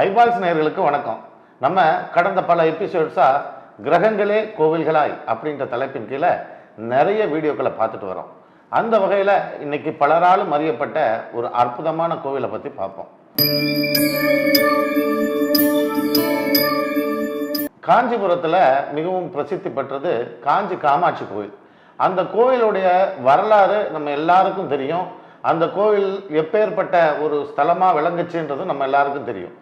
Eyeballs நேயர்களுக்கு வணக்கம். நம்ம கடந்த பல எபிசோட்ஸாக கிரகங்களே கோவில்களாய் அப்படின்ற தலைப்பின் கீழே நிறைய வீடியோக்களை பார்த்துட்டு வரோம். அந்த வகையில் இன்னைக்கு பலராலும் அறியப்பட்ட ஒரு அற்புதமான கோவிலை பற்றி பார்ப்போம். காஞ்சிபுரத்தில் மிகவும் பிரசித்தி பெற்றது காஞ்சி காமாட்சி கோவில். அந்த கோவிலுடைய வரலாறு நம்ம எல்லாருக்கும் தெரியும். அந்த கோவில் எப்பேற்பட்ட ஒரு ஸ்தலமாக விளங்குச்சுன்றது நம்ம எல்லாருக்கும் தெரியும்.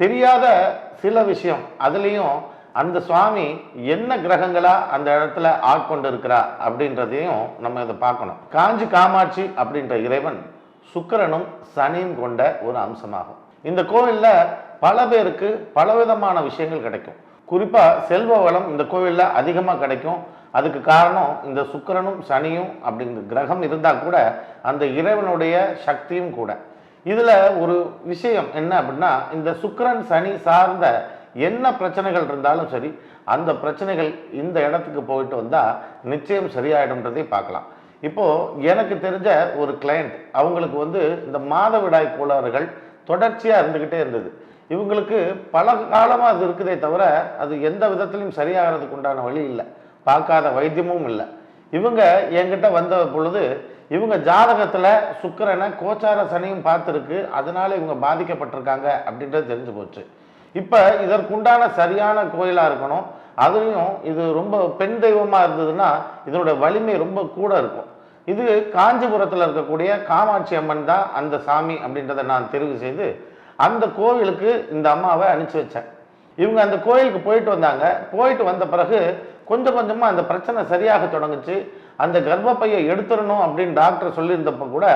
தெரியாத சில விஷயம். அதுலேயும் அந்த சுவாமி என்ன கிரகங்களா அந்த இடத்துல ஆட்கொண்டு இருக்கிறா அப்படின்றதையும் நம்ம இதை பார்க்கணும். காஞ்சி காமாட்சி அப்படின்ற இறைவன் சுக்கிரனும் சனியும் கொண்ட ஒரு அம்சமாகும். இந்த கோவிலில் பல பேருக்கு பலவிதமான விஷயங்கள் கிடைக்கும். குறிப்பாக செல்வ வளம் இந்த கோவிலில் அதிகமாக கிடைக்கும். அதுக்கு காரணம் இந்த சுக்கிரனும் சனியும் அப்படிங்கிற கிரகம் இருந்தால் கூட அந்த இறைவனுடைய சக்தியும் கூட. இதில் ஒரு விஷயம் என்ன அப்படின்னா இந்த சுக்கரன் சனி சார்ந்த என்ன பிரச்சனைகள் இருந்தாலும் சரி அந்த பிரச்சனைகள் இந்த இடத்துக்கு போயிட்டு வந்தால் நிச்சயம் சரியாயிடும்ன்றதை பார்க்கலாம். இப்போது எனக்கு தெரிஞ்ச ஒரு கிளையண்ட் அவங்களுக்கு வந்து இந்த மாதவிடாய் கோளாறுகள் தொடர்ச்சியாக இருந்துக்கிட்டே இருந்தது. இவங்களுக்கு பல காலமாக அது இருக்குதே தவிர அது எந்த விதத்திலையும் சரியாகிறதுக்கு உண்டான வழி இல்லை. பார்க்காத வைத்தியமும் இல்லை. இவங்க என்கிட்ட வந்த பொழுது இவங்க ஜாதகத்தில் சுக்கரனை கோச்சார சனியும் பார்த்துருக்கு. அதனால இவங்க பாதிக்கப்பட்டிருக்காங்க அப்படின்றது தெரிஞ்சு போச்சு. இப்போ இதற்குண்டான சரியான கோயிலாக இருக்கணும். அதுலேயும் இது ரொம்ப பெண் தெய்வமாக இருந்ததுன்னா இதனோட வலிமை ரொம்ப கூட இருக்கும். இது காஞ்சிபுரத்தில் இருக்கக்கூடிய காமாட்சி அம்மன் தான் அந்த சாமி அப்படின்றத நான் தெரிவு செய்து அந்த கோவிலுக்கு இந்த அம்மாவை அனுப்பிச்சி வச்சேன். இவங்க அந்த கோயிலுக்கு போயிட்டு வந்தாங்க. போயிட்டு வந்த பிறகு கொஞ்சம் கொஞ்சமாக அந்த பிரச்சனை சரியாக தொடங்குச்சு. அந்த கர்ப்பப்பையை எடுத்துடணும் அப்படின்னு டாக்டர் சொல்லியிருந்தப்போ கூட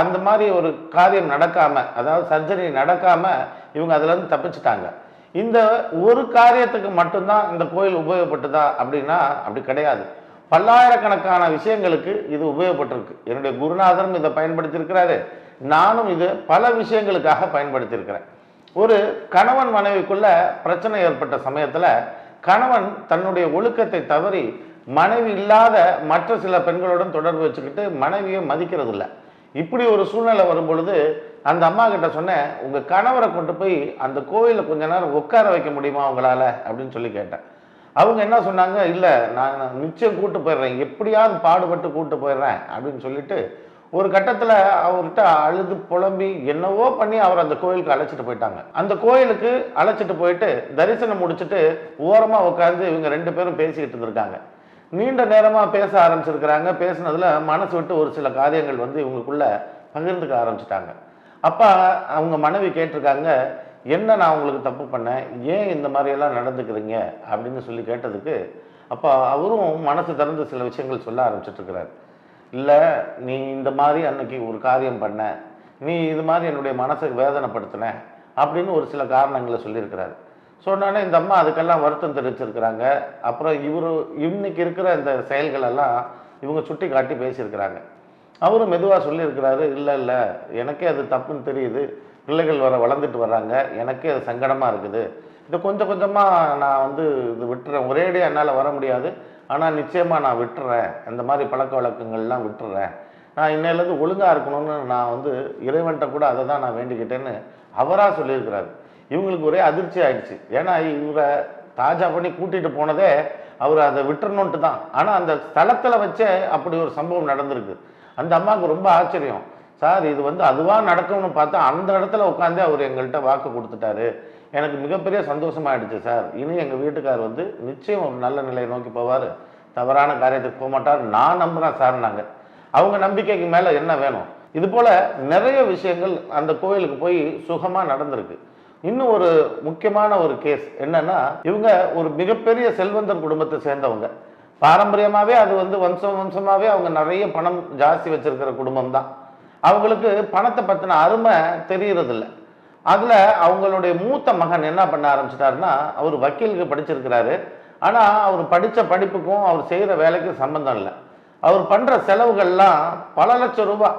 அந்த மாதிரி ஒரு காரியம் நடக்காமல் அதாவது சர்ஜரி நடக்காமல் இவங்க அதுலேருந்து தப்பிச்சிட்டாங்க. இந்த ஒரு காரியத்துக்கு மட்டும்தான் இந்த கோயில் உபயோகப்பட்டுதா அப்படின்னா அப்படி கிடையாது. பல்லாயிரக்கணக்கான விஷயங்களுக்கு இது உபயோகப்பட்டிருக்கு. என்னுடைய குருநாதரும் இதை பயன்படுத்தியிருக்கிறாரு. நானும் இது பல விஷயங்களுக்காக பயன்படுத்தியிருக்கிறேன். ஒரு கணவன் மனைவிக்குள்ள பிரச்சனை ஏற்பட்ட சமயத்தில் கணவன் தன்னுடைய ஒழுக்கத்தை தவறி மனைவி இல்லாத மற்ற சில பெண்களுடன் தொடர்பு வச்சுக்கிட்டு மனைவியை மதிக்கிறது இல்லை இப்படி ஒரு சூழ்நிலை வரும் பொழுது அந்த அம்மா கிட்ட சொன்னேன் உங்கள் கணவரை கொண்டு போய் அந்த கோயிலில் கொஞ்ச நேரம் உட்கார வைக்க முடியுமா உங்களால்? அப்படின்னு சொல்லி கேட்டேன். அவங்க என்ன சொன்னாங்க இல்லை நான் நிச்சயம் கூட்டு போயிடுறேன். எப்படியாவது பாடுபட்டு கூட்டு போயிடுறேன். அப்படின்னு சொல்லிட்டு ஒரு கட்டத்தில் அவர்கிட்ட அழுது புலம்பி என்னவோ பண்ணி அவர் அந்த கோயிலுக்கு அழைச்சிட்டு போயிட்டாங்க. அந்த கோயிலுக்கு அழைச்சிட்டு போயிட்டு தரிசனம் முடிச்சுட்டு ஓரமாக உட்காந்து இவங்க ரெண்டு பேரும் பேசிக்கிட்டு இருந்திருக்காங்க. நீண்ட நேரமாக பேச ஆரம்பிச்சிருக்கிறாங்க. பேசுனதில் மனசு விட்டு ஒரு சில காரியங்கள் வந்து இவங்களுக்குள்ள பகிர்ந்துக்க ஆரம்பிச்சிட்டாங்க. அப்போ அவங்க மனைவி கேட்டிருக்காங்க என்ன நான் உங்களுக்கு தப்பு பண்ணேன்? ஏன் இந்த மாதிரியெல்லாம் நடந்துக்கிறீங்க? அப்படின்னு சொல்லி கேட்டதுக்கு அப்போ அவரும் மனசு திறந்து சில விஷயங்கள் சொல்ல ஆரம்பிச்சிட்ருக்கிறார் இல்லை நீ இந்த மாதிரி அன்னைக்கு ஒரு காரியம் பண்ண நீ இது மாதிரி என்னுடைய மனசை வேதனைப்படுத்தின அப்படின்னு ஒரு சில காரணங்களை சொல்லியிருக்கிறாரு. சொன்னோன்னே இந்த அம்மா அதுக்கெல்லாம் வருத்தம் தெரிவிச்சிருக்கிறாங்க. அப்புறம் இவர் இன்னைக்கு இருக்கிற இந்த செயல்களெல்லாம் இவங்க சுட்டி காட்டி பேசியிருக்கிறாங்க. அவரும் மெதுவாக சொல்லியிருக்கிறாரு இல்லை இல்லை எனக்கே அது தப்புன்னு தெரியுது. பிள்ளைகள் வர வளர்ந்துட்டு வர்றாங்க. எனக்கே அது சங்கடமாக இருக்குது. இது கொஞ்சம் கொஞ்சமாக நான் வந்து இது விட்டுறேன். ஒரேடியாக என்னால் வர முடியாது. ஆனால் நிச்சயமாக நான் விட்டுறேன். இந்த மாதிரி பழக்க வழக்கங்கள்லாம் விட்டுறேன். நான் இன்னையிலேருந்து ஒழுங்காக இருக்கணும்னு நான் வந்து இறைவன்கிட்ட கூட அதை தான் நான் வேண்டிக்கிட்டேன்னு அவராக சொல்லியிருக்கிறாரு. இவங்களுக்கு ஒரே அதிர்ச்சி ஆயிடுச்சு. ஏன்னா இவரை தாஜா பண்ணி கூட்டிகிட்டு போனதே அவர் அதை விட்டுறணுன்ட்டு தான். ஆனால் அந்த ஸ்தலத்தில் வச்சே அப்படி ஒரு சம்பவம் நடந்திருக்கு. அந்த அம்மாவுக்கு ரொம்ப ஆச்சரியம். சார் இது வந்து அதுவாக நடக்கும்னு பார்த்தா அந்த இடத்துல உட்காந்து அவர் எங்கள்கிட்ட வாக்கு கொடுத்துட்டாரு. எனக்கு மிகப்பெரிய சந்தோஷமாயிடுச்சு சார். இனி எங்கள் வீட்டுக்கார் வந்து நிச்சயம் ஒரு நல்ல நிலையை நோக்கி போவார். தவறான காரியத்துக்கு போக மாட்டார். நான் நம்புகிறேன் சார் நாங்கள் அவங்க நம்பிக்கைக்கு மேலே என்ன வேணும்? இது போல் நிறைய விஷயங்கள் அந்த கோயிலுக்கு போய் சுகமாக நடந்திருக்கு. இன்னும் ஒரு முக்கியமான ஒரு கேஸ் என்னன்னா இவங்க ஒரு மிகப்பெரிய செல்வந்தர் குடும்பத்தை சேர்ந்தவங்க. பாரம்பரியமாகவே அது வந்து வம்சம் வம்சமாகவே அவங்க நிறைய பணம் ஜாஸ்தி வச்சிருக்கிற குடும்பம் தான் அவங்களுக்கு பணத்தை பற்றின அருமை தெரியறதில்ல. அதில் அவங்களுடைய மூத்த மகன் என்ன பண்ண ஆரம்பிச்சிட்டாருன்னா அவர் வக்கீலுக்கு படிச்சிருக்கிறாரு. ஆனால் அவர் படித்த படிப்புக்கும் அவர் செய்கிற வேலைக்கும் சம்மந்தம் இல்லை. அவர் பண்ணுற செலவுகள்லாம் பல லட்சம் ரூபாய்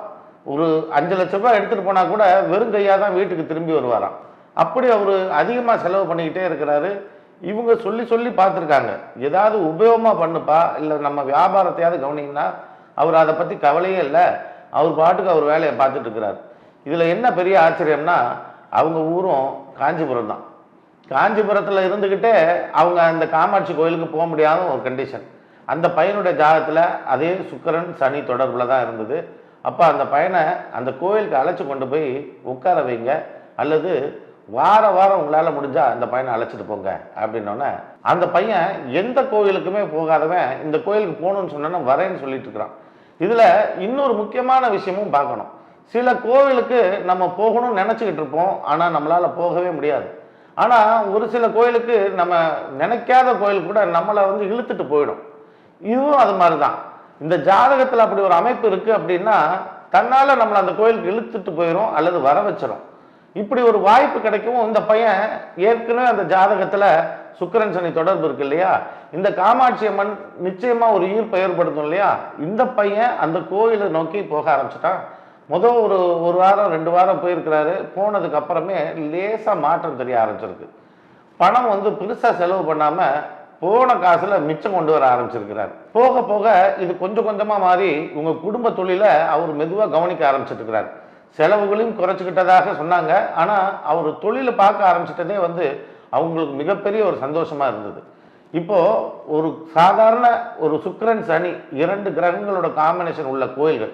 ஒரு அஞ்சு லட்ச ரூபாய் எடுத்துகிட்டு போனால் கூட வெறும் கையாக தான் வீட்டுக்கு திரும்பி வருவாராம். அப்படி அவர் அதிகமாக செலவு பண்ணிக்கிட்டே இருக்கிறாரு. இவங்க சொல்லி சொல்லி பார்த்துருக்காங்க. ஏதாவது உபயோகமாக பண்ணுப்பா? இல்லை நம்ம வியாபாரத்தையாவது கவனிங்கன்னா அவர் அதை பற்றி கவலையே இல்லை. அவர் பாட்டுக்கு அவர் வேலையை பார்த்துட்டு இருக்கிறார். இதில் என்ன பெரிய ஆச்சரியம்னா அவங்க ஊரும் காஞ்சிபுரம் தான். காஞ்சிபுரத்தில் இருந்துக்கிட்டே அவங்க அந்த காமாட்சி கோயிலுக்கு போக முடியாத ஒரு கண்டிஷன் அந்த பையனுடைய ஜாதகத்தில் அதே சுக்கரன் சனி தொடர்பில் தான் இருந்தது. அப்போ அந்த பையனை அந்த கோயிலுக்கு அழைச்சி கொண்டு போய் உட்கார வைங்க. அல்லது வார வாரம் உங்களால் முடிஞ்சால் அந்த பையனை அழைச்சிட்டு போங்க அப்படின்னோடனே அந்த பையன் எந்த கோயிலுக்குமே போகாதவன் இந்த கோயிலுக்கு போகணும்னு சொன்னோன்னா வரேன்னு சொல்லிட்டு இருக்கிறான். இதில் இன்னொரு முக்கியமான விஷயமும் பார்க்கணும். சில கோவிலுக்கு நம்ம போகணும்னு நினச்சிக்கிட்டு இருப்போம் ஆனால் நம்மளால் போகவே முடியாது. ஆனால் ஒரு சில கோயிலுக்கு நம்ம நினைக்காத கோயில் கூட நம்மளை வந்து இழுத்துட்டு போயிடும். இதுவும் அது மாதிரி தான் இந்த ஜாதகத்தில் அப்படி ஒரு அமைப்பு இருக்குது அப்படின்னா தன்னால் நம்மளை அந்த கோயிலுக்கு இழுத்துட்டு போயிடும் அல்லது வர வச்சிடும் இப்படி ஒரு வாய்ப்பு கிடைக்கவும் இந்த பையன் ஏற்கனவே அந்த ஜாதகத்தில் சுக்கிரன் சனி தொடர்பு இருக்கு இல்லையா? இந்த காமாட்சி அம்மன் நிச்சயமா ஒரு ஈர்ப்பை ஏற்படுத்தும் இல்லையா? இந்த பையன் அந்த கோயிலை நோக்கி போக ஆரம்பிச்சிட்டான். முதல் ஒரு ஒரு வாரம் ரெண்டு வாரம் போயிருக்கிறாரு. போனதுக்கு அப்புறமே லேசாக மாற்றம் தெரிய ஆரம்பிச்சிருக்கு. பணம் வந்து பெருசாக செலவு பண்ணாமல் போன காசுல மிச்சம் கொண்டு வர ஆரம்பிச்சிருக்கிறார். போக போக இது கொஞ்சம் கொஞ்சமாக மாறி உங்கள் குடும்ப தொழிலை அவர் மெதுவாக கவனிக்க ஆரம்பிச்சிருக்கிறார். செலவுகளையும் குறைச்சிக்கிட்டதாக சொன்னாங்க. ஆனால் அவர் தொழிலை பார்க்க ஆரம்பிச்சிட்டதே வந்து அவங்களுக்கு மிகப்பெரிய ஒரு சந்தோஷமாக இருந்தது. இப்போது ஒரு சாதாரண ஒரு சுக்கரன் சனி இரண்டு கிரகங்களோட காம்பினேஷன் உள்ள கோயில்கள்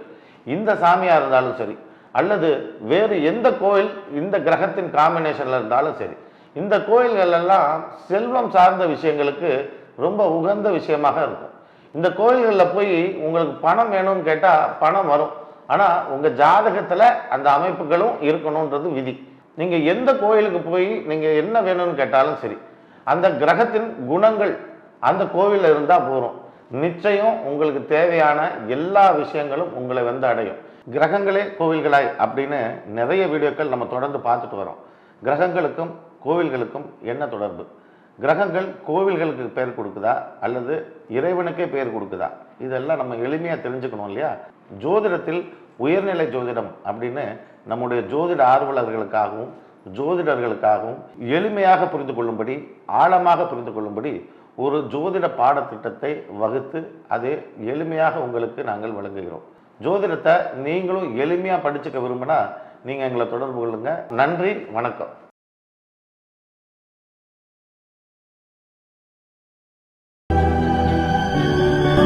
இந்த சாமியாக இருந்தாலும் சரி அல்லது வேறு எந்த கோயில் இந்த கிரகத்தின் காம்பினேஷனில் இருந்தாலும் சரி இந்த கோயில்கள் எல்லாம் செல்வம் சார்ந்த விஷயங்களுக்கு ரொம்ப உகந்த விஷயமாக இருக்கும். இந்த கோயில்களில் போய் உங்களுக்கு பணம் வேணும்னு கேட்டால் பணம் வரும். ஆனால் உங்கள் ஜாதகத்தில் அந்த அமைப்புகளும் இருக்கணுன்றது விதி. நீங்கள் எந்த கோயிலுக்கு போய் நீங்கள் என்ன வேணும்னு கேட்டாலும் சரி அந்த கிரகத்தின் குணங்கள் அந்த கோவிலில் இருந்தால் போதும். நிச்சயம் உங்களுக்கு தேவையான எல்லா விஷயங்களும் உங்களை வந்து அடையும். கிரகங்களே கோவில்களாய் அப்படின்னு நிறைய வீடியோக்கள் நம்ம தொடர்ந்து பார்த்துட்டு வரோம். கிரகங்களுக்கும் கோவில்களுக்கும் என்ன தொடர்பு? கிரகங்கள் கோவில்களுக்கு பேர் கொடுக்குதா? அல்லது இறைவனுக்கே பேர் கொடுக்குதா? இதெல்லாம் நம்ம எளிமையாக தெரிஞ்சுக்கணும் இல்லையா? ஜோதிடத்தில் உயர்நிலை ஜோதிடம் அப்படின்னு நம்முடைய ஜோதிட ஆர்வலர்களுக்காகவும் ஜோதிடர்களுக்காகவும் எளிமையாக புரிந்து கொள்ளும்படி ஆழமாக புரிந்து கொள்ளும்படி ஒரு ஜோதிட பாடத்திட்டத்தை வகுத்து அதை எளிமையாக உங்களுக்கு நாங்கள் வழங்குகிறோம். ஜோதிடத்தை நீங்களும் எளிமையாக படிச்சுக்க விரும்பினா நீங்கள் எங்களை தொடர்பு கொள்ளுங்கள் நன்றி வணக்கம்.